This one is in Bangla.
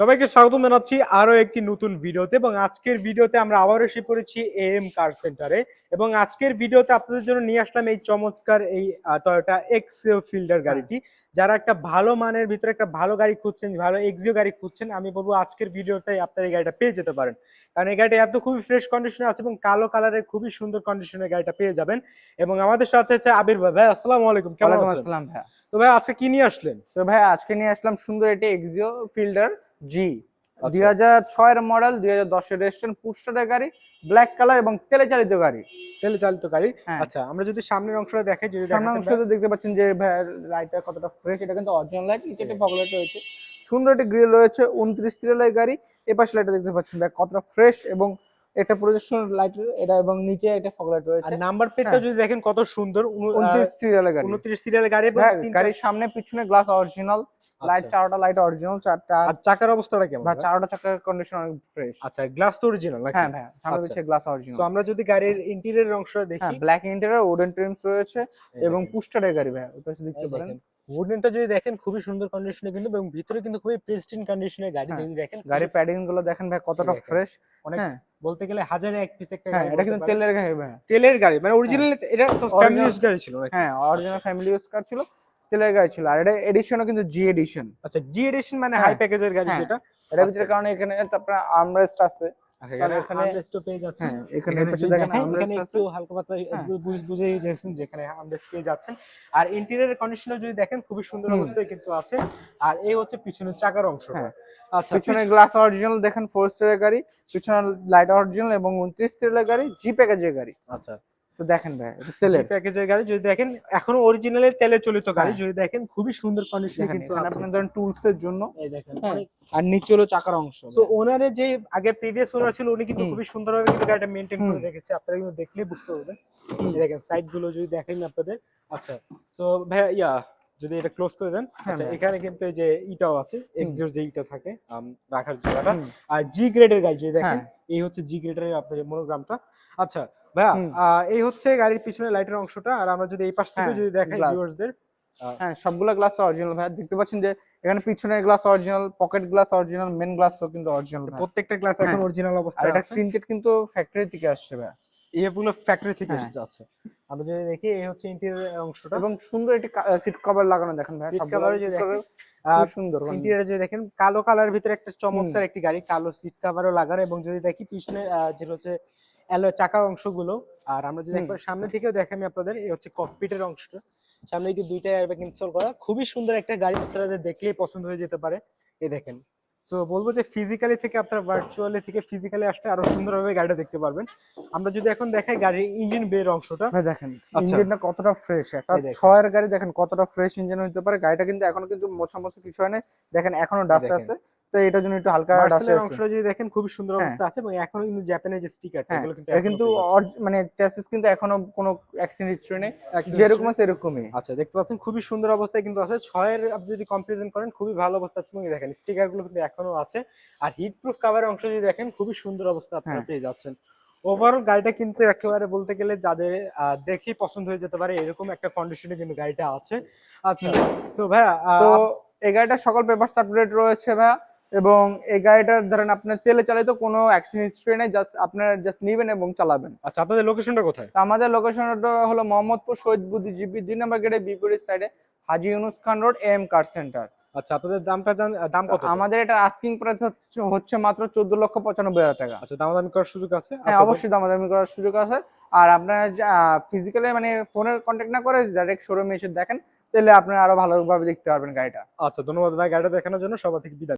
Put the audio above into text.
সবাইকে স্বাগত জানাচ্ছি আরও একটি নতুন ভিডিওতে এবং আজকের ভিডিওতে আমরা আবার এসে পড়েছি এএম কার সেন্টারে এবং আজকের ভিডিওতে আপনাদের জন্য নিয়ে আসলাম এই চমৎকার এই টয়োটা এক্স ফিল্ডার গাড়িটি। যারা একটা ভালো মানের ভিতরে একটা ভালো গাড়ি খুঁজছেন ভালো এক্সিও গাড়ি খুঁজছেন আমি বলব আজকের ভিডিওতে আপনার এই গাড়িটা পেয়ে যেতে পারেন। কারণ এই গাড়িটা এত খুবই ফ্রেশ কন্ডিশনে আছে এবং কালো কালারের খুবই সুন্দর কন্ডিশনের গাড়িটা পেয়ে যাবেন। এবং আমাদের সাথে আছে আবির ভাই। ভাই আসসালামু আলাইকুম কেমন আছেন? আসসালাম ভাইয়া। তো ভাই আজকে কি নিয়ে আসলেন? তো ভাই আজকে নিয়ে আসলাম সুন্দর একটি এক্সিও ফিল্ডার জি আচ্ছা। দুই হাজার ছয়ের মডেল দুই হাজার দশের রেজিস্ট্রেশন পুস্টারের গাড়ি ব্ল্যাক কালার এবং তেলে চালিত গাড়ি। তেলে চালিত গাড়ি? হ্যাঁ। আচ্ছা আমরা যদি সামনের অংশটা দেখাই যদি সামনে দেখাতেন অংশতে দেখতে পাচ্ছেন যে লাইটটা কতটা ফ্রেশ এটা কিন্তু অরিজিনাল লাইট নিচে একটা ফগলাইট রয়েছে। সুন্দর একটি গ্রিল রয়েছে উনত্রিশ সিরিয়ালের গাড়ি। এপাশে লাইটটা দেখতে পাচ্ছেন ভাই কতটা ফ্রেশ এবং একটা প্রজেকশন লাইট এটা এবং নিচে একটা ফগলাইট আর রয়েছে। নাম্বার প্লেটটা হ্যাঁ। যদি দেখেন কত সুন্দর উনত্রিশ সিরিয়ালের গাড়ি। উনত্রিশ সিরিয়ালের গাড়ি হ্যাঁ, গাড়ির সামনে পিছনে গ্লাস অরিজিনাল লাইট আচ্ছা। চারটা লাইট অরিজিনাল চারটা। আর চাকার অবস্থাটা কেমন? চারটা চাকার কন্ডিশন অনেক ফ্রেশ আচ্ছা গ্লাস তো অরিজিনাল নাকি? হ্যাঁ ভাই সামনে গ্লাস তো আমরা যদি গাড়ির ইন্টেরিয়র অংশটা হ্যাঁ ব্ল্যাক ইন্টেরিয়র উডেন ট্রিমস রয়েছে এবং পুস্টারের গাড়ি ভাই ওটা দেখতে পারেন উডেনটা যদি দেখেন খুবই সুন্দর কন্ডিশনে কিন্তু এবং ভিতরে কিন্তু খুবই প্রেস্টিন কন্ডিশনের গাড়ি হ্যাঁ, যদি দেখেন গাড়ির প্যাডিংগুলো দেখেন ভাই কতটা ফ্রেশ অনেক হ্যাঁ। বলতে গেলে হাজারে এক পিস একটা হ্যাঁ গাড়ি এটা কিন্তু তেলের গাড়ি ভাই। তেলের গাড়ি মানে অরিজিনাল এটা তো ফ্যামিলি ইউজ গাড়ি ছিল হ্যাঁ অরিজিনাল ফ্যামিলি ইউজ কার ছিল। তেলের গাড়ি ছিল। আর এটা এডিশনও কিন্তু জি এডিশন আচ্ছা জি এডিশন মানে হাই প্যাকেজের গাড়ি হ্যাঁ, যেটা? ভিতরে আচ্ছা। কারণ এখানে আপনার আর্মরেস্ট আছে। আর ইন্টেরিয়র কন্ডিশনও যদি দেখেন খুবই সুন্দর। অবস্থায় কিন্তু আছে। আর এই হচ্ছে পিছনের চাকার অংশটা। হ্যাঁ। আচ্ছা পিছনে গ্লাস অরিজিনাল দেখেন ফোর স্টারের গাড়ি। পিছনে লাইট অরিজিনাল এবং উনত্রিশ সিরিয়ালের গাড়ি জি প্যাকেজের গাড়ি। আচ্ছা। তো দেখেন ভাই এটা তেলের। প্যাকেজের গাড়ি যদি দেখেন এখনও অরিজিনালি তেলে চালিত গাড়ি হ্যাঁ। যদি দেখেন খুবই সুন্দর কন্ডিশনে কিন্তু আপনার ধরেন টুলস এর জন্য। এই দেখেন হ্যাঁ। আর নিচে হলো চাকার অংশ। সো ওনারের যে আগে প্রিভিয়াস ওনার ছিল উনি কিন্তু খুবই সুন্দরভাবে কিন্তু গাড়িটা মেনটেন করে। রেখেছে। আপনারা কিন্তু দেখলেই বুঝতে পারবেন। দেখেন সাইডগুলো যদি দেখেন আপনাদের। আচ্ছা সো ভাইয়া ইয়া যদি এটা ক্লোজ করে দেন। হ্যাঁ, আচ্ছা এখানে কিন্তু এই যে ইটাও আছে এক্সিওর যে ইটা থাকে রাখার জায়গাটা। আর জি গ্রেডের গাড়ি যদি দেখেন। এই হচ্ছে জি গ্রেডের আপনাদের মনোগ্রামটা আচ্ছা ভাইয়া এই হচ্ছে গাড়ির পিছনে লাইটের অংশটা আর আমরা যদি এই পাশ থেকে হ্যাঁ, যদি দেখাই। ভিউয়ার্সদের হ্যাঁ সবগুলো গ্লাস অরিজিনাল ভাই দেখতে পাচ্ছেন যে এখানে পিছনের glass original pocket glass original main গ্লাসও কিন্তু অরিজিনাল প্রত্যেকটা গ্লাস এখন হ্যাঁ। অরিজিনাল আর অবস্থায় এটা প্রিন্টেড কিন্তু ফ্যাক্টরি থেকে আসছে ভাই এগুলো ফ্যাক্টরি থেকে হ্যাঁ। এসেছে আছে আমরা যদি দেখি এই হচ্ছে ইন্টেরিয়র অংশটা। এবং সুন্দর একটি সিট কভার লাগানো দেখেন ভাই সবগুলো cover যদি দেখেন, সুন্দর ইন্টেরিয়রে যদি দেখেন কালো কালার ভিতরে একটা চমৎকার একটি গাড়ি কালো সিট কাভারও লাগানো এবং যদি দেখি পিছনে যেটা হচ্ছে অ্যালো চাকা অংশগুলো। আর আমরা যদি একবার সামনে থেকেও দেখাই আমি আপনাদের এই হচ্ছে ককপিটের অংশটা। সামনে যে দুইটা এয়ারব্যাগ ইনস্টল করা খুবই সুন্দর একটা গাড়ি আপনাদের দেখলেই পছন্দ হয়ে যেতে পারে। এই দেখেন। সো বলব যে ফিজিক্যালি থেকে আপনারা ভার্চুয়ালি থেকে ফিজিক্যালি আসলে আরও সুন্দরভাবে গাড়িটা দেখতে পারবেন। আমরা যদি এখন দেখাই গাড়ির ইঞ্জিন বের অংশটা। ভাই দেখেন। আচ্ছা। ইঞ্জিনটা কতটা ফ্রেশ একটা। ছয়ের গাড়ি দেখেন কতটা ফ্রেশ ইঞ্জিন হতে পারে। গাড়িটা কিন্তু এখনও কিন্তু মোছা মোছা কিছু হয় না দেখেন এখনও ডাস্ট আছে। তো এটার জন্য একটু হালকা ডাস্ট আছে। অংশটা যদি দেখেন খুবই সুন্দর হ্যাঁ। অবস্থা আছে এবং এখনও কিন্তু জাপানের যে স্টিকারটা এগুলো কিন্তু কিন্তু মানে চ্যাসিস কিন্তু এখনও কোনো অ্যাক্সিডেন্ট হিস্ট্রি নেই। যেরকম আছে এরকমই। আচ্ছা দেখতে পাচ্ছেন খুবই সুন্দর অবস্থায় কিন্তু আছে। ছয়ের আপনি যদি কম্পারিজন করেন খুবই ভালো অবস্থা আছে। এবং দেখেন স্টিকারগুলো কিন্তু এখনও আছে। আর হিট প্রুফ কাভারের অংশ যদি দেখেন খুবই সুন্দর অবস্থা আপনারা হ্যাঁ। পেয়ে যাচ্ছেন। ওভারঅল গাড়িটা কিন্তু একেবারে বলতে গেলে যাদের দেখেই পছন্দ হয়ে যেতে পারে এরকম একটা কন্ডিশনে কিন্তু গাড়িটা আছে। আচ্ছা তো ভাইয়া তো এই গাড়িটার সকল পেপার আপডেট রয়েছে ভাইয়া। এবং এই গাড়িটার ধরেন আপনার তেলে চালিত কোনো অ্যাক্সিডেন্ট হিস্ট্রি নেই জাস্ট আপনারা জাস্ট নেবেন এবং চালাবেন। আচ্ছা আপনাদের লোকেশনটা কোথায়? আমাদের লোকেশনটা হলো মোহাম্মদপুর শহীদ বুদ্ধিজীবী দুই নম্বর গেটের বিপরীত সাইডে Haji Yunus Khan road M car centre. আচ্ছা আপনাদের দামটা জান- দাম কত? আমাদের এটা আস্কিং প্রাইস হচ্ছে মাত্র চোদ্দ লক্ষ পঁচানব্বই হাজার টাকা। আচ্ছা দামাদামি করার সুযোগ আছে? হ্যাঁ আচ্ছা, অবশ্যই দামাদামি করার সুযোগ আছে। আর আপনারা ফিজিক্যালি মানে ফোনের কন্ট্যাক্ট না করে ডাইরেক্ট শোরুমে এসে দেখেন তাহলে আপনারা আরও ভালোভাবে দেখতে পারবেন গাড়িটা। আচ্ছা ধন্যবাদ ভাই গাড়িটা দেখানোর জন্য সবার থেকে বিদায়।